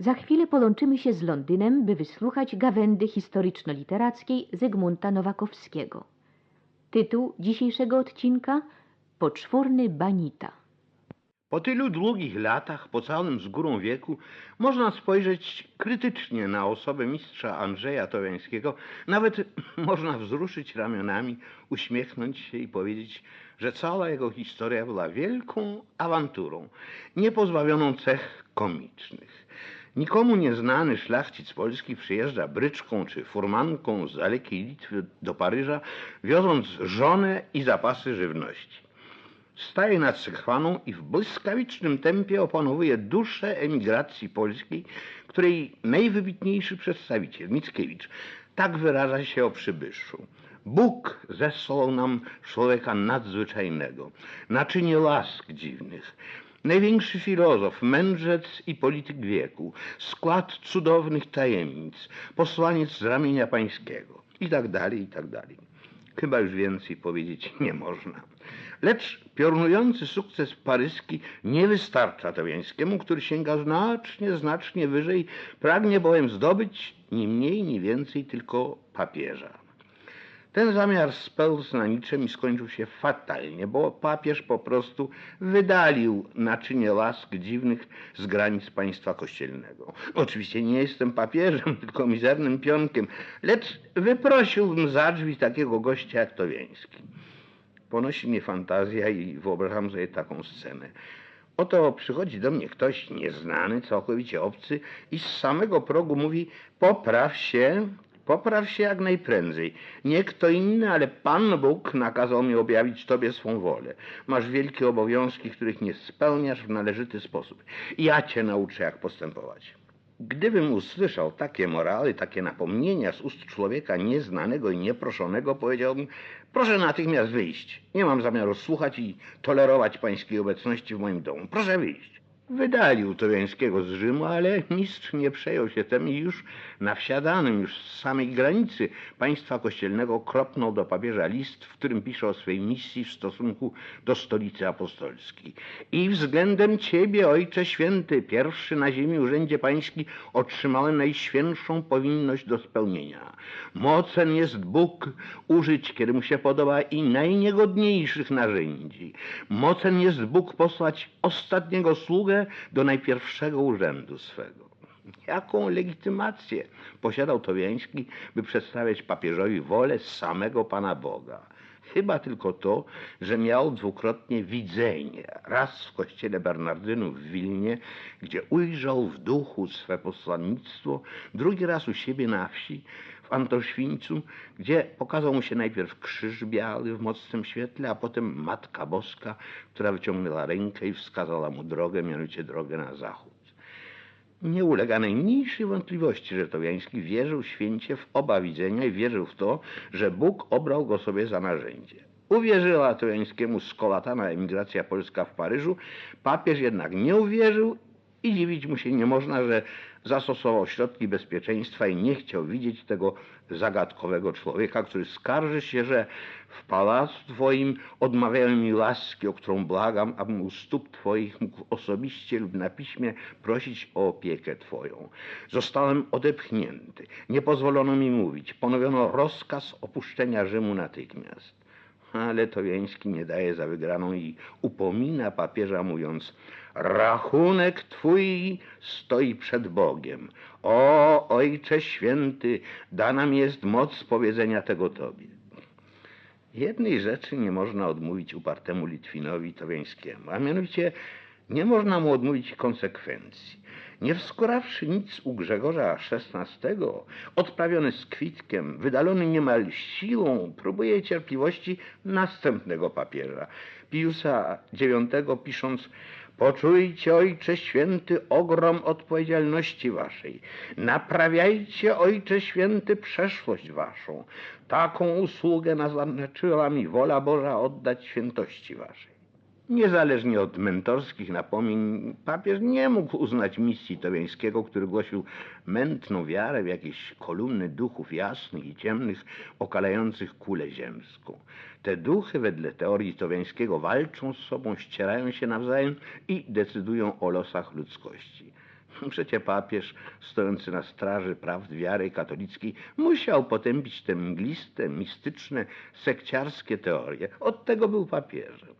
Za chwilę połączymy się z Londynem, by wysłuchać gawędy historyczno-literackiej Zygmunta Nowakowskiego. Tytuł dzisiejszego odcinka Poczwórny Banita. Po tylu długich latach, po całym z górą wieku, można spojrzeć krytycznie na osobę mistrza Andrzeja Towiańskiego. Nawet można wzruszyć ramionami, uśmiechnąć się i powiedzieć, że cała jego historia była wielką awanturą, niepozbawioną cech komicznych. Nikomu nieznany szlachcic polski przyjeżdża bryczką czy furmanką z dalekiej Litwy do Paryża, wioząc żonę i zapasy żywności. Staje nad Sekhwaną i w błyskawicznym tempie opanowuje duszę emigracji polskiej, której najwybitniejszy przedstawiciel, Mickiewicz, tak wyraża się o przybyszu. Bóg zesłał nam człowieka nadzwyczajnego, naczynie łask dziwnych, największy filozof, mędrzec i polityk wieku, skład cudownych tajemnic, posłaniec z ramienia pańskiego i tak dalej, i tak dalej. Chyba już więcej powiedzieć nie można. Lecz piorunujący sukces paryski nie wystarcza Towiańskiemu, który sięga znacznie, znacznie wyżej, pragnie bowiem zdobyć ni mniej, ni więcej tylko papieża. Ten zamiar spełzł na niczym i skończył się fatalnie, bo papież po prostu wydalił naczynie łask dziwnych z granic państwa kościelnego. Oczywiście nie jestem papieżem, tylko mizernym pionkiem, lecz wyprosiłbym za drzwi takiego gościa jak Towiański. Ponosi mnie fantazja i wyobrażam sobie taką scenę. Oto przychodzi do mnie ktoś nieznany, całkowicie obcy i z samego progu mówi popraw się, popraw się jak najprędzej. Nie kto inny, ale Pan Bóg nakazał mi objawić Tobie swą wolę. Masz wielkie obowiązki, których nie spełniasz w należyty sposób. Ja Cię nauczę, jak postępować. Gdybym usłyszał takie morały, takie napomnienia z ust człowieka nieznanego i nieproszonego, powiedziałbym, proszę natychmiast wyjść. Nie mam zamiaru słuchać i tolerować pańskiej obecności w moim domu. Proszę wyjść. Wydalił Towiańskiego z Rzymu, ale mistrz nie przejął się tym i już na wsiadanym, już z samej granicy państwa kościelnego kropnął do papieża list, w którym pisze o swej misji w stosunku do stolicy apostolskiej. I względem Ciebie, Ojcze Święty, pierwszy na ziemi urzędzie pański, otrzymałem najświętszą powinność do spełnienia. Mocen jest Bóg użyć, kiedy mu się podoba i najniegodniejszych narzędzi. Mocen jest Bóg posłać ostatniego sługę do najpierwszego urzędu swego. Jaką legitymację posiadał Towiański, by przedstawiać papieżowi wolę samego Pana Boga? Chyba tylko to, że miał dwukrotnie widzenie. Raz w kościele Bernardynów w Wilnie, gdzie ujrzał w duchu swe posłannictwo, drugi raz u siebie na wsi, w gdzie pokazał mu się najpierw krzyż biały w mocnym świetle, a potem Matka Boska, która wyciągnęła rękę i wskazała mu drogę, mianowicie drogę na zachód. Nie ulega najmniejszej wątpliwości, że Towiański wierzył święcie w oba widzenia i wierzył w to, że Bóg obrał go sobie za narzędzie. Uwierzyła Towiańskiemu skolatana emigracja polska w Paryżu, papież jednak nie uwierzył i dziwić mu się nie można, że zastosował środki bezpieczeństwa i nie chciał widzieć tego zagadkowego człowieka, który skarży się, że w pałacu twoim odmawiają mi łaski, o którą błagam, abym u stóp twoich mógł osobiście lub na piśmie prosić o opiekę twoją. Zostałem odepchnięty, nie pozwolono mi mówić, ponowiono rozkaz opuszczenia Rzymu natychmiast. Ale Towiański nie daje za wygraną i upomina papieża mówiąc Rachunek twój stoi przed Bogiem. O, Ojcze Święty, dana mi jest moc powiedzenia tego Tobie. Jednej rzeczy nie można odmówić upartemu Litwinowi Towiańskiemu, a mianowicie nie można mu odmówić konsekwencji. Nie wskorawszy nic u Grzegorza XVI, odprawiony z kwitkiem, wydalony niemal siłą, próbuje cierpliwości następnego papieża, Piusa IX, pisząc Poczujcie, Ojcze Święty, ogrom odpowiedzialności waszej. Naprawiajcie, Ojcze Święty, przeszłość waszą. Taką usługę naznaczyła mi wola Boża oddać świętości waszej. Niezależnie od mentorskich napomnień, papież nie mógł uznać misji Towiańskiego, który głosił mętną wiarę w jakieś kolumny duchów jasnych i ciemnych, okalających kulę ziemską. Te duchy, wedle teorii Towiańskiego, walczą z sobą, ścierają się nawzajem i decydują o losach ludzkości. Przecie papież, stojący na straży prawd wiary katolickiej, musiał potępić te mgliste, mistyczne, sekciarskie teorie. Od tego był papieżem.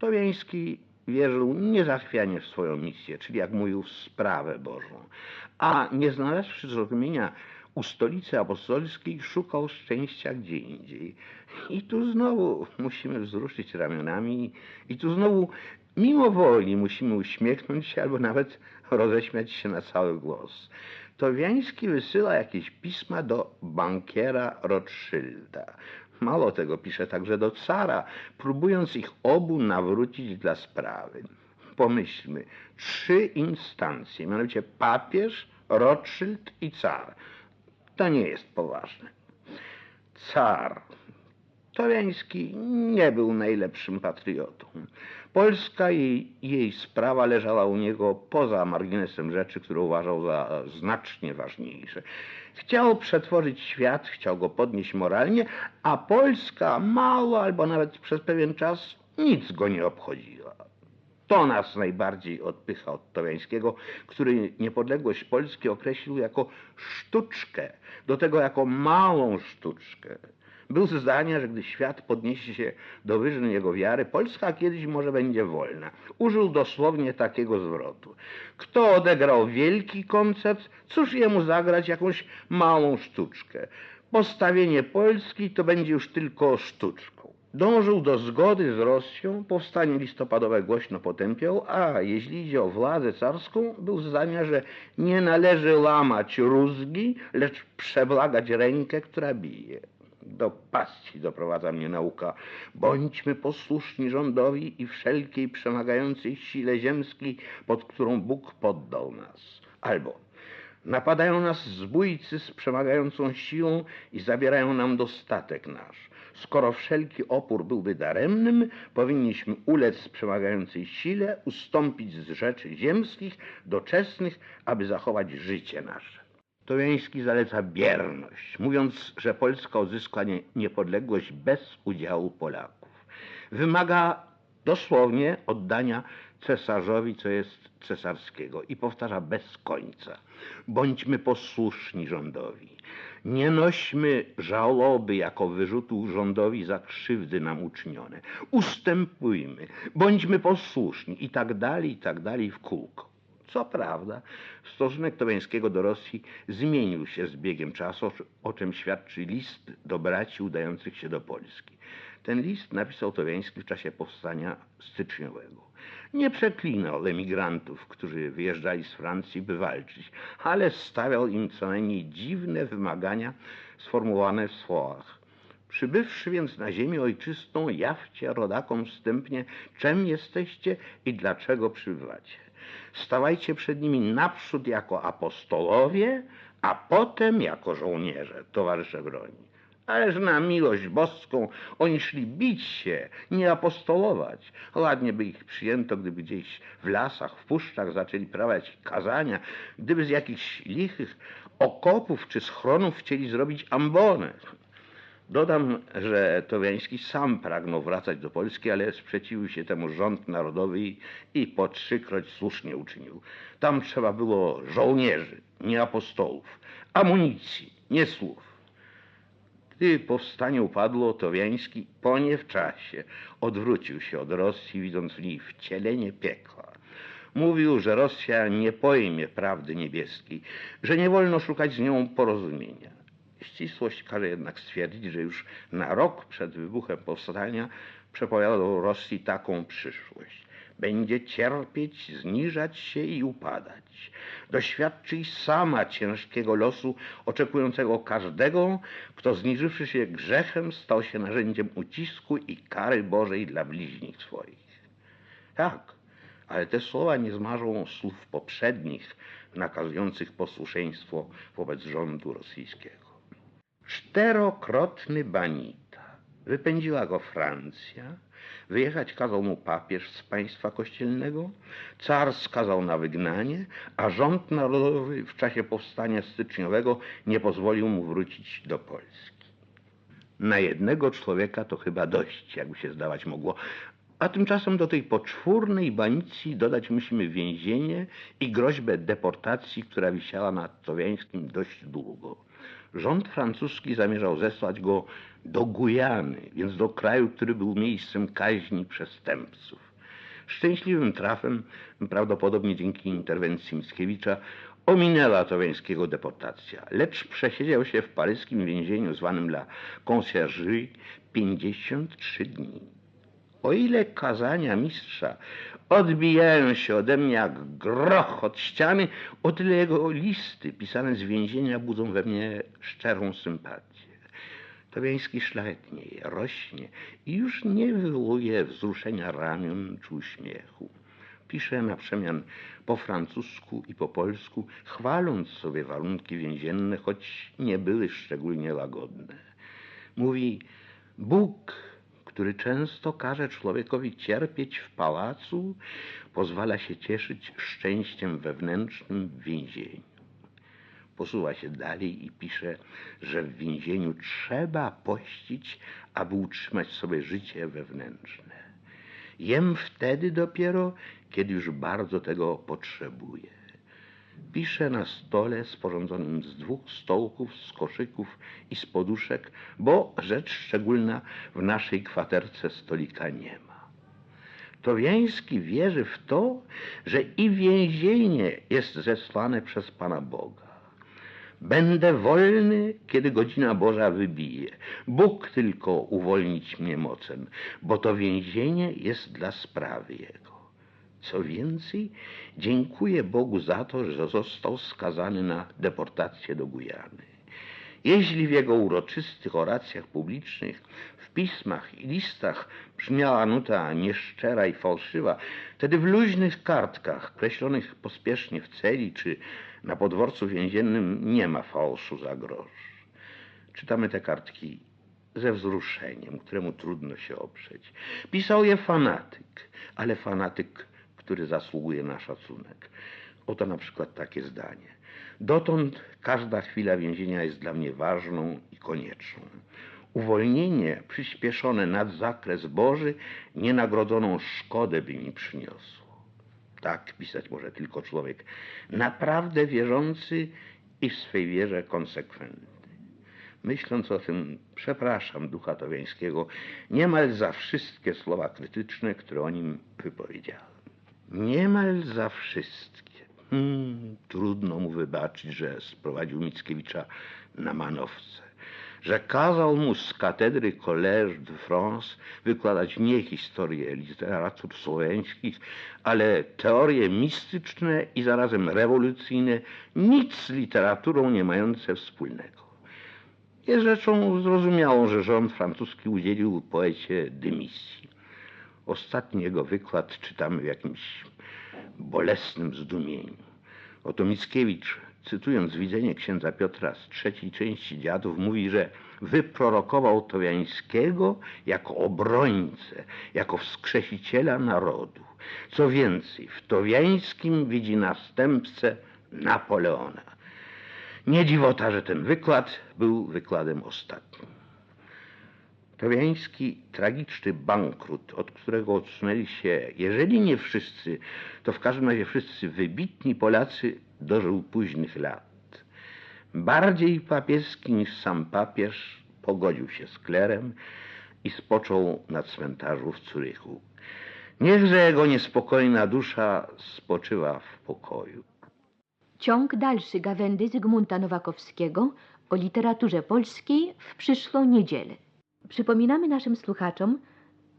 Towiański wierzył niezachwianie w swoją misję, czyli jak mówił, w sprawę Bożą. A nie znalazłszy zrozumienia u stolicy apostolskiej, szukał szczęścia gdzie indziej. I tu znowu musimy wzruszyć ramionami i tu znowu mimo woli musimy uśmiechnąć się albo nawet roześmiać się na cały głos. Towiański wysyła jakieś pisma do bankiera Rothschilda. Mało tego, pisze także do cara, próbując ich obu nawrócić dla sprawy. Pomyślmy, trzy instancje, mianowicie papież, Rothschild i car. To nie jest poważne. Car. Towiański nie był najlepszym patriotą. Polska i jej sprawa leżała u niego poza marginesem rzeczy, które uważał za znacznie ważniejsze. Chciał przetworzyć świat, chciał go podnieść moralnie, a Polska mało albo nawet przez pewien czas nic go nie obchodziła. To nas najbardziej odpycha od Towiańskiego, który niepodległość Polski określił jako sztuczkę, do tego jako małą sztuczkę. Był zdania, że gdy świat podniesie się do wyżyn jego wiary, Polska kiedyś może będzie wolna. Użył dosłownie takiego zwrotu. Kto odegrał wielki koncert, cóż jemu zagrać jakąś małą sztuczkę. Postawienie Polski to będzie już tylko sztuczką. Dążył do zgody z Rosją, powstanie listopadowe głośno potępiał, a jeśli idzie o władzę carską, był zdania, że nie należy łamać rózgi, lecz przebłagać rękę, która bije. Do pasji doprowadza mnie nauka. Bądźmy posłuszni rządowi i wszelkiej przemagającej sile ziemskiej, pod którą Bóg poddał nas. Albo napadają nas zbójcy z przemagającą siłą i zabierają nam dostatek nasz. Skoro wszelki opór byłby daremnym, powinniśmy ulec przemagającej sile, ustąpić z rzeczy ziemskich, doczesnych, aby zachować życie nasze. Towiański zaleca bierność, mówiąc, że Polska odzyska nie, niepodległość bez udziału Polaków. Wymaga dosłownie oddania cesarzowi, co jest cesarskiego i powtarza bez końca. Bądźmy posłuszni rządowi. Nie nośmy żałoby jako wyrzutu rządowi za krzywdy nam uczynione. Ustępujmy, bądźmy posłuszni i tak dalej, i tak dalej w kółko. Co prawda, stosunek Towiańskiego do Rosji zmienił się z biegiem czasu, o czym świadczy list do braci udających się do Polski. Ten list napisał Towiański w czasie powstania styczniowego. Nie przeklinał emigrantów, którzy wyjeżdżali z Francji, by walczyć, ale stawiał im co najmniej dziwne wymagania sformułowane w słowach. Przybywszy więc na ziemię ojczystą, jawcie rodakom wstępnie, czym jesteście i dlaczego przybywacie. Stawajcie przed nimi naprzód jako apostolowie, a potem jako żołnierze, towarzysze broni. Ależ na miłość boską oni szli bić się, nie apostolować. Ładnie by ich przyjęto, gdyby gdzieś w lasach, w puszczach zaczęli prawiać kazania, gdyby z jakichś lichych okopów czy schronów chcieli zrobić ambonę. Dodam, że Towiański sam pragnął wracać do Polski, ale sprzeciwił się temu rząd narodowy i, po trzykroć słusznie uczynił. Tam trzeba było żołnierzy, nie apostołów, amunicji, nie słów. Gdy powstanie upadło, Towiański po nie w czasie odwrócił się od Rosji, widząc w niej wcielenie piekła. Mówił, że Rosja nie pojmie prawdy niebieskiej, że nie wolno szukać z nią porozumienia. Ścisłość każe jednak stwierdzić, że już na rok przed wybuchem powstania przepowiadał Rosji taką przyszłość. Będzie cierpieć, zniżać się i upadać. Doświadczy sama ciężkiego losu oczekującego każdego, kto zniżywszy się grzechem, stał się narzędziem ucisku i kary Bożej dla bliźnich swoich. Tak, ale te słowa nie zmarzą słów poprzednich, nakazujących posłuszeństwo wobec rządu rosyjskiego. Czterokrotny banita. Wypędziła go Francja. Wyjechać kazał mu papież z państwa kościelnego. Car skazał na wygnanie, a rząd narodowy w czasie powstania styczniowego nie pozwolił mu wrócić do Polski. Na jednego człowieka to chyba dość, jakby się zdawać mogło, A tymczasem do tej poczwórnej banicji dodać musimy więzienie i groźbę deportacji, która wisiała nad Towiańskim dość długo. Rząd francuski zamierzał zesłać go do Gujany, więc do kraju, który był miejscem kaźni przestępców. Szczęśliwym trafem, prawdopodobnie dzięki interwencji Mickiewicza, ominęła Towiańskiego deportacja, lecz przesiedział się w paryskim więzieniu zwanym La Conciergerie 53 dni. O ile kazania mistrza odbijają się ode mnie jak groch od ściany, o tyle jego listy pisane z więzienia budzą we mnie szczerą sympatię. Towiański szlachetnieje, rośnie i już nie wywołuje wzruszenia ramion czy uśmiechu. Pisze na przemian po francusku i po polsku, chwaląc sobie warunki więzienne, choć nie były szczególnie łagodne. Mówi, Bóg, który często każe człowiekowi cierpieć w pałacu, pozwala się cieszyć szczęściem wewnętrznym w więzieniu. Posuwa się dalej i pisze, że w więzieniu trzeba pościć, aby utrzymać sobie życie wewnętrzne. Jem wtedy dopiero, kiedy już bardzo tego potrzebuję. Pisze na stole sporządzonym z dwóch stołków, z koszyków i z poduszek, bo rzecz szczególna w naszej kwaterce stolika nie ma. Towiański wierzy w to, że i więzienie jest zesłane przez Pana Boga. Będę wolny, kiedy godzina Boża wybije. Bóg tylko uwolnić mnie mocem, bo to więzienie jest dla sprawy Jego. Co więcej, dziękuję Bogu za to, że został skazany na deportację do Gujany. Jeśli w jego uroczystych oracjach publicznych, w pismach i listach brzmiała nuta nieszczera i fałszywa, wtedy w luźnych kartkach, kreślonych pospiesznie w celi czy na podworcu więziennym, nie ma fałszu za grosz. Czytamy te kartki ze wzruszeniem, któremu trudno się oprzeć. Pisał je fanatyk, ale fanatyk, który zasługuje na szacunek. Oto na przykład takie zdanie. Dotąd każda chwila więzienia jest dla mnie ważną i konieczną. Uwolnienie przyspieszone nad zakres Boży nienagrodzoną szkodę by mi przyniosło. Tak pisać może tylko człowiek naprawdę wierzący i w swej wierze konsekwentny. Myśląc o tym, przepraszam ducha Towiańskiego niemal za wszystkie słowa krytyczne, które o nim wypowiedziałem. Niemal za wszystkie. Hmm, trudno mu wybaczyć, że sprowadził Mickiewicza na manowce, że kazał mu z katedry Collège de France wykładać nie historię literatur słowiańskich, ale teorie mistyczne i zarazem rewolucyjne, nic z literaturą nie mające wspólnego. Jest rzeczą zrozumiałą, że rząd francuski udzielił poecie dymisji. Ostatni jego wykład czytamy w jakimś bolesnym zdumieniu. Oto Mickiewicz, cytując widzenie księdza Piotra z trzeciej części Dziadów, mówi, że wyprorokował Towiańskiego jako obrońcę, jako wskrzesiciela narodu. Co więcej, w Towiańskim widzi następcę Napoleona. Nie dziwota, że ten wykład był wykładem ostatnim. Towiański tragiczny bankrut, od którego odsunęli się, jeżeli nie wszyscy, to w każdym razie wszyscy wybitni Polacy, dożył późnych lat. Bardziej papieski niż sam papież pogodził się z klerem i spoczął na cmentarzu w Curychu. Niechże jego niespokojna dusza spoczywa w pokoju. Ciąg dalszy gawędy Zygmunta Nowakowskiego o literaturze polskiej w przyszłą niedzielę. Przypominamy naszym słuchaczom,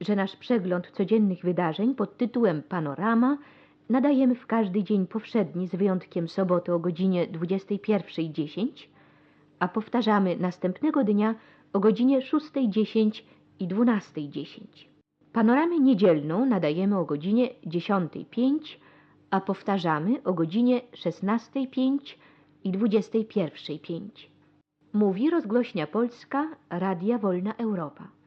że nasz przegląd codziennych wydarzeń pod tytułem Panorama nadajemy w każdy dzień powszedni z wyjątkiem soboty o godzinie 21.10, a powtarzamy następnego dnia o godzinie 6.10 i 12.10. Panoramę niedzielną nadajemy o godzinie 10.05, a powtarzamy o godzinie 16.05 i 21.05. Mówi rozgłośnia Polska Radia Wolna Europa.